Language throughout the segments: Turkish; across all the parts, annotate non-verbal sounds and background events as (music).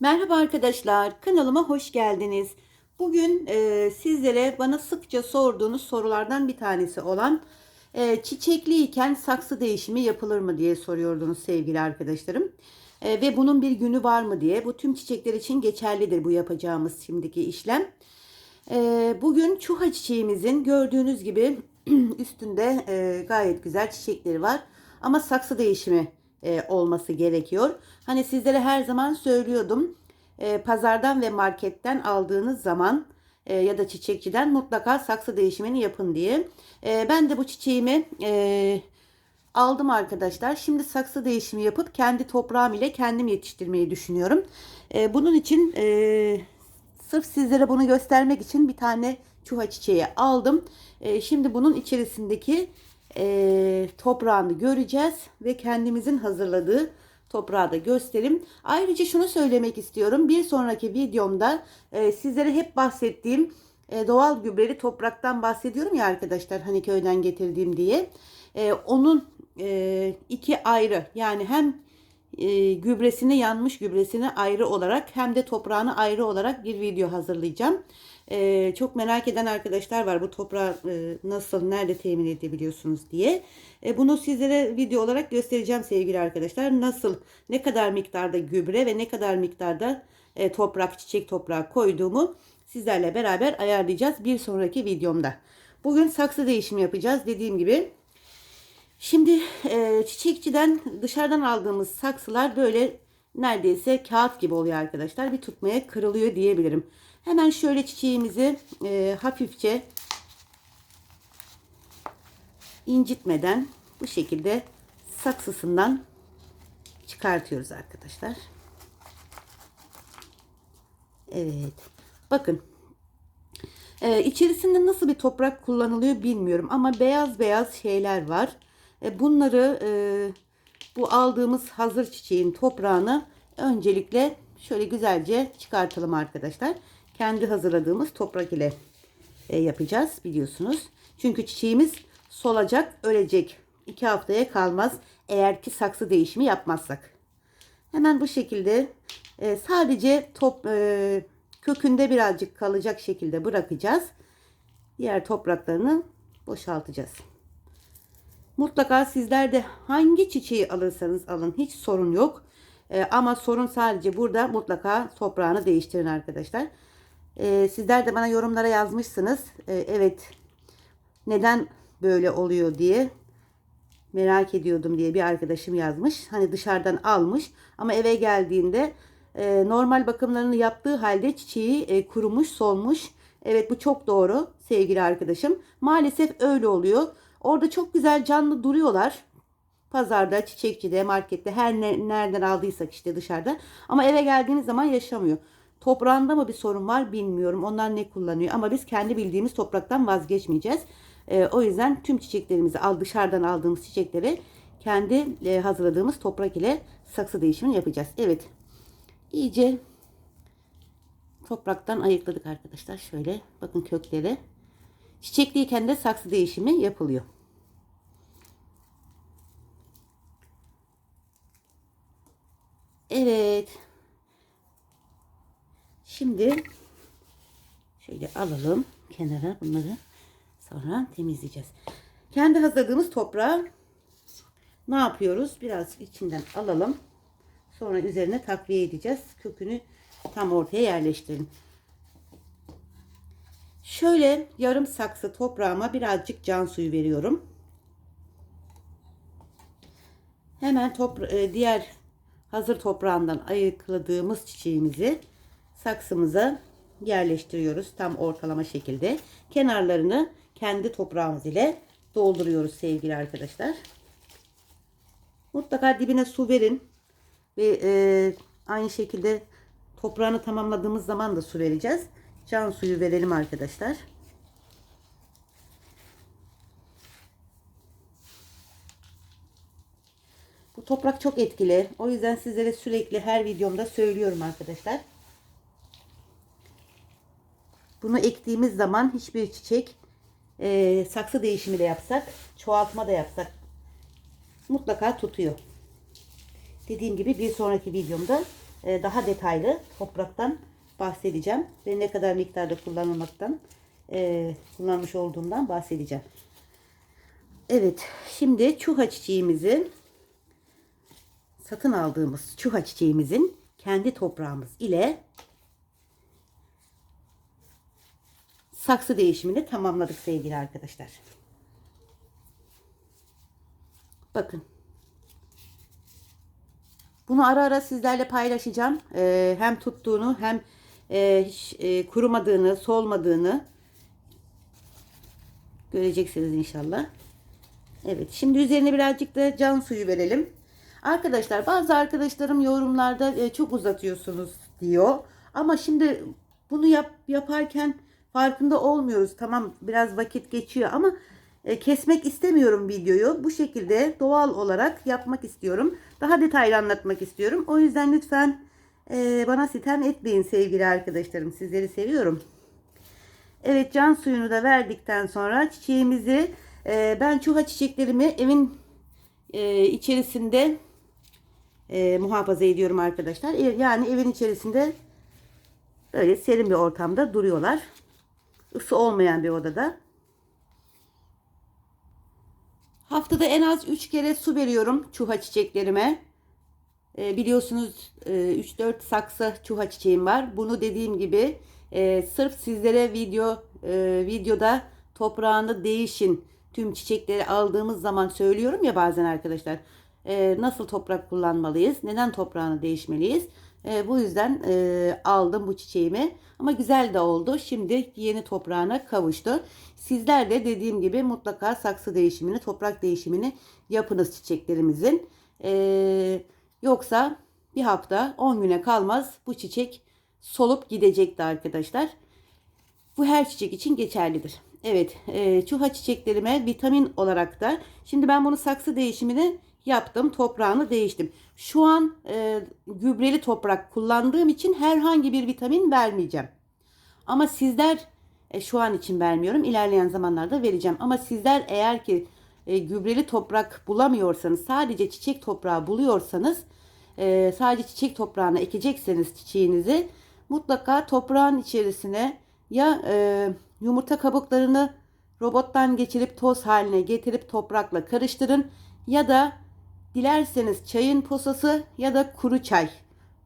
Merhaba arkadaşlar, kanalıma hoş geldiniz. Bugün e, sizlere bana sıkça sorduğunuz sorulardan bir tanesi olan e, çiçekliyken saksı değişimi yapılır mı diye soruyordunuz sevgili arkadaşlarım. E, ve bunun bir günü var mı diye. Bu tüm çiçekler için geçerlidir bu yapacağımız şimdiki işlem. E, bugün çuha çiçeğimizin gördüğünüz gibi (clears throat) üstünde e, gayet güzel çiçekleri var. Ama saksı değişimi e, olması gerekiyor. Hani sizlere her zaman söylüyordum. E, pazardan ve marketten aldığınız zaman e, ya da çiçekçiden mutlaka saksı değişimini yapın diye. E, ben de bu çiçeğimi e, aldım arkadaşlar. Şimdi saksı değişimi yapıp kendi toprağım ile kendim yetiştirmeyi düşünüyorum. E, bunun için e, sırf sizlere bunu göstermek için bir tane çuha çiçeği aldım. E, şimdi bunun içerisindeki e, toprağını göreceğiz ve kendimizin hazırladığı toprağı da gösterim. Ayrıca şunu söylemek istiyorum. Bir sonraki videomda e, sizlere hep bahsettiğim e, doğal gübreli topraktan bahsediyorum ya arkadaşlar hani köyden getirdiğim diye. E, onun e, iki ayrı yani hem e, gübresini yanmış gübresini ayrı olarak hem de toprağını ayrı olarak bir video hazırlayacağım. E, çok merak eden arkadaşlar var bu toprağı e, nasıl nerede temin edebiliyorsunuz diye. Bunu sizlere video olarak göstereceğim sevgili arkadaşlar. Nasıl ne kadar miktarda gübre ve ne kadar miktarda toprak çiçek toprağı koyduğumu sizlerle beraber ayarlayacağız bir sonraki videomda. Bugün saksı değişimi yapacağız dediğim gibi. Şimdi e, çiçekçiden dışarıdan aldığımız saksılar böyle neredeyse kağıt gibi oluyor arkadaşlar. Bir tutmaya kırılıyor diyebilirim. Hemen şöyle çiçeğimizi e, hafifçe incitmeden bu şekilde saksısından çıkartıyoruz arkadaşlar. Evet. Bakın. Ee, içerisinde nasıl bir toprak kullanılıyor bilmiyorum ama beyaz beyaz şeyler var. E, bunları e, bu aldığımız hazır çiçeğin toprağını öncelikle şöyle güzelce çıkartalım arkadaşlar. Kendi hazırladığımız toprak ile e, yapacağız biliyorsunuz. Çünkü çiçeğimiz solacak, ölecek. İki haftaya kalmaz eğer ki saksı değişimi yapmazsak. Hemen bu şekilde sadece top kökünde birazcık kalacak şekilde bırakacağız. Diğer topraklarını boşaltacağız. Mutlaka sizler de hangi çiçeği alırsanız alın hiç sorun yok. E, ama sorun sadece burada mutlaka toprağını değiştirin arkadaşlar. E, sizler de bana yorumlara yazmışsınız. E, evet neden böyle oluyor diye merak ediyordum diye bir arkadaşım yazmış. Hani dışarıdan almış ama eve geldiğinde e, normal bakımlarını yaptığı halde çiçeği e, kurumuş, solmuş. Evet bu çok doğru sevgili arkadaşım. Maalesef öyle oluyor. Orada çok güzel canlı duruyorlar. Pazarda, çiçekçide, markette her ne, nereden aldıysak işte dışarıda. Ama eve geldiğiniz zaman yaşamıyor. Toprağında mı bir sorun var bilmiyorum. Onlar ne kullanıyor ama biz kendi bildiğimiz topraktan vazgeçmeyeceğiz. E, o yüzden tüm çiçeklerimizi al dışarıdan aldığımız çiçekleri kendi e, hazırladığımız toprak ile saksı değişimini yapacağız. Evet. İyice topraktan ayıkladık arkadaşlar. Şöyle bakın kökleri. Çiçekliyken de saksı değişimi yapılıyor. Evet. Şimdi şöyle alalım kenara bunları. Sonra temizleyeceğiz. Kendi hazırladığımız toprağı ne yapıyoruz? Biraz içinden alalım. Sonra üzerine takviye edeceğiz. Kökünü tam ortaya yerleştirin. Şöyle yarım saksı toprağıma birazcık can suyu veriyorum. Hemen topra e, diğer hazır toprağından ayıkladığımız çiçeğimizi saksımıza yerleştiriyoruz tam ortalama şekilde. Kenarlarını kendi toprağımız ile dolduruyoruz sevgili arkadaşlar. Mutlaka dibine su verin ve e, aynı şekilde toprağını tamamladığımız zaman da su vereceğiz. Can suyu verelim arkadaşlar. Toprak çok etkili. O yüzden sizlere sürekli her videomda söylüyorum arkadaşlar. Bunu ektiğimiz zaman hiçbir çiçek e, saksı değişimi de yapsak, çoğaltma da yapsak mutlaka tutuyor. Dediğim gibi bir sonraki videomda e, daha detaylı topraktan bahsedeceğim ve ne kadar miktarda kullanılmaktan e, kullanmış olduğumdan bahsedeceğim. Evet, şimdi çuha çiçeğimizi satın aldığımız çuha çiçeğimizin kendi toprağımız ile saksı değişimini tamamladık sevgili arkadaşlar. Bakın. Bunu ara ara sizlerle paylaşacağım. Ee, hem tuttuğunu hem e, hiç, e, kurumadığını, solmadığını göreceksiniz inşallah. Evet, şimdi üzerine birazcık da can suyu verelim. Arkadaşlar bazı arkadaşlarım yorumlarda e, çok uzatıyorsunuz diyor. Ama şimdi bunu yap, yaparken farkında olmuyoruz. Tamam biraz vakit geçiyor ama e, kesmek istemiyorum videoyu. Bu şekilde doğal olarak yapmak istiyorum. Daha detaylı anlatmak istiyorum. O yüzden lütfen e, bana sitem etmeyin sevgili arkadaşlarım. Sizleri seviyorum. Evet can suyunu da verdikten sonra çiçeğimizi e, ben çuha çiçeklerimi evin e, içerisinde e, muhafaza ediyorum arkadaşlar. E, Yani evin içerisinde böyle serin bir ortamda duruyorlar. Isı olmayan bir odada. Haftada en az 3 kere su veriyorum çuha çiçeklerime. E, biliyorsunuz e, 3-4 saksı çuha çiçeğim var. Bunu dediğim gibi e, sırf sizlere video e, videoda toprağını değişin tüm çiçekleri aldığımız zaman söylüyorum ya bazen arkadaşlar. E, nasıl toprak kullanmalıyız? Neden toprağını değişmeliyiz? E, bu yüzden e, aldım bu çiçeğimi. Ama güzel de oldu. Şimdi yeni toprağına kavuştu. Sizler de dediğim gibi mutlaka saksı değişimini, toprak değişimini yapınız çiçeklerimizin. E, yoksa bir hafta 10 güne kalmaz bu çiçek solup gidecekti arkadaşlar. Bu her çiçek için geçerlidir. Evet, e, çuha çiçeklerime vitamin olarak da şimdi ben bunu saksı değişimini yaptım. Toprağını değiştim. Şu an e, gübreli toprak kullandığım için herhangi bir vitamin vermeyeceğim. Ama sizler e, şu an için vermiyorum. İlerleyen zamanlarda vereceğim. Ama sizler eğer ki e, gübreli toprak bulamıyorsanız, sadece çiçek toprağı buluyorsanız, e, sadece çiçek toprağına ekecekseniz çiçeğinizi mutlaka toprağın içerisine ya e, yumurta kabuklarını robottan geçirip toz haline getirip toprakla karıştırın ya da dilerseniz çayın posası ya da kuru çay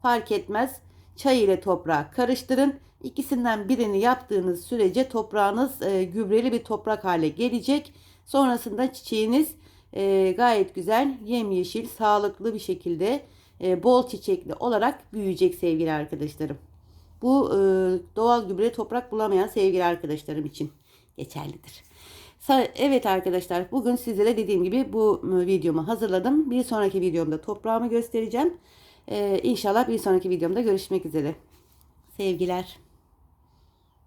fark etmez. Çay ile toprağı karıştırın. İkisinden birini yaptığınız sürece toprağınız e, gübreli bir toprak hale gelecek. Sonrasında çiçeğiniz e, gayet güzel, yemyeşil, sağlıklı bir şekilde e, bol çiçekli olarak büyüyecek sevgili arkadaşlarım. Bu e, doğal gübre toprak bulamayan sevgili arkadaşlarım için geçerlidir. Evet arkadaşlar bugün sizlere dediğim gibi bu videomu hazırladım. Bir sonraki videomda toprağımı göstereceğim. Ee, inşallah bir sonraki videomda görüşmek üzere. Sevgiler.